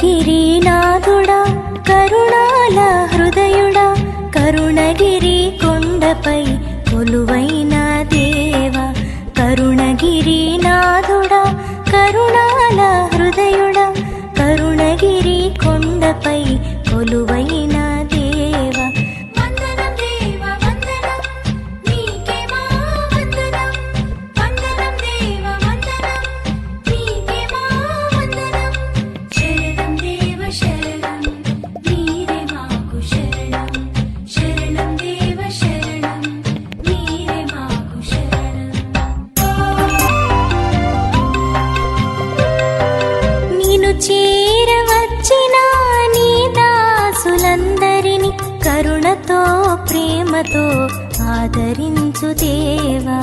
గిరినాథుడా కరుణాల హృదయుడా కరుణగిరి కొండపై కొలువైన దేవా కరుణగిరినాథుడా కరుణాల దాసులందరినీ కరుణతో ప్రేమతో ఆదరించు దేవా.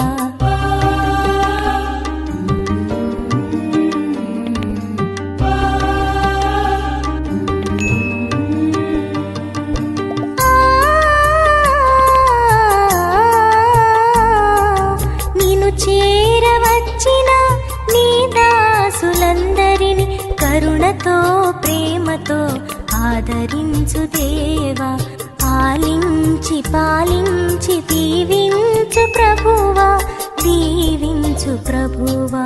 నిన్ను చేరవచ్చిన నీ దాసులందరినీ కరుణతో ప్రేమతో ఆదరించు దేవా పాలించి పాలించి దీవించు ప్రభువా దీవించు ప్రభువా.